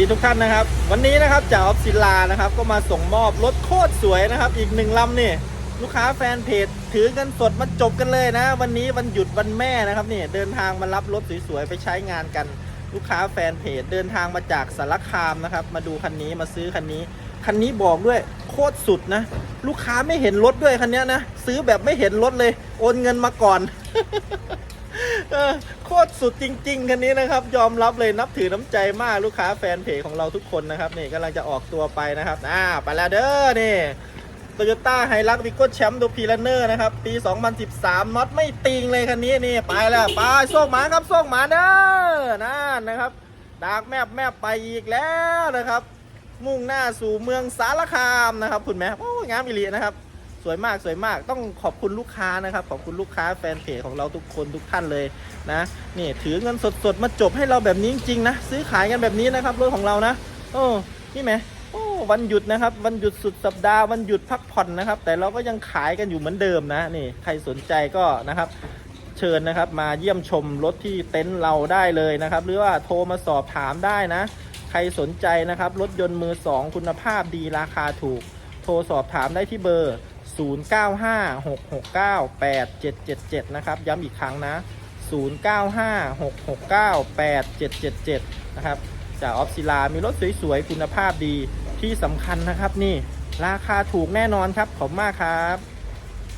ดีทุกท่านนะครับ วันนี้นะครับจากออฟซิลานะครับ ก็มาส่งมอบรถโคตรสวยนะครับ อีกหนึ่งลำนี่ลูกค้าแฟนเพจถือเงินสดมาจบกันเลยนะ วันนี้วันหยุดวันแม่นะครับนี่เดินทางมารับรถสวยๆไปใช้งานกัน ลูกค้าแฟนเพจเดินทางมาจากสารคามนะครับ มาดูคันนี้มาซื้อคันนี้ คันนี้บอกด้วยโคตรสุดนะ ลูกค้าไม่เห็นรถด้วยคันนี้นะซื้อแบบไม่เห็นรถเลย โอนเงินมาก่อน โคตรสุดจริง ๆ คันนี้นะครับ ยอมรับเลยนับถือน้ำใจมากลูกค้าแฟนเพจของเราทุกคนนะครับนี่กำลังจะออกตัวไปนะครับอ่าไปแล้วเด้อนี่โตโยต้าไฮรักวิโก้แชมป์ดูพีลันเนอร์นะครับ ปี 2013น็อตไม่ติงเลยคันนี้นี่ไปแล้วไปโชคหมาครับโชคหมาเด้อนั่นนะครับดากแมบแมบไปอีกแล้วนะครับ มุ่งหน้าสู่เมืองสารคามนะครับคุณแม่โอ้งามอิลีนะครับ สวยมากสวยมากต้องขอบคุณลูกค้านะครับ ขอบคุณลูกค้าแฟนเพจของเราทุกคนทุกท่านเลยนะนี่ถือเงินสดๆมาจบให้เราแบบนี้จริงๆนะซื้อขายกันแบบนี้นะครับรถของเรานะโอ้นี่ไหมโอ้วันหยุดนะครับ วันหยุดสุดสัปดาห์วันหยุดพักผ่อนนะครับ แต่เราก็ยังขายกันอยู่เหมือนเดิมนะนี่ใครสนใจก็นะครับเชิญนะครับมาเยี่ยมชมรถที่เต็นท์เราได้เลยนะครับ หรือว่าโทรมาสอบถามได้นะ ใครสนใจนะครับรถยนต์มือสองคุณภาพดีราคาถูก โทรสอบถามได้ที่เบอร์ 0956698777 นะครับ ย้ำอีกครั้งนะ 0956698777 นะครับ จากออฟซิลามีรถสวยๆ คุณภาพดีที่สำคัญนะครับนี่ ราคาถูกแน่นอนครับ ขอบมากครับ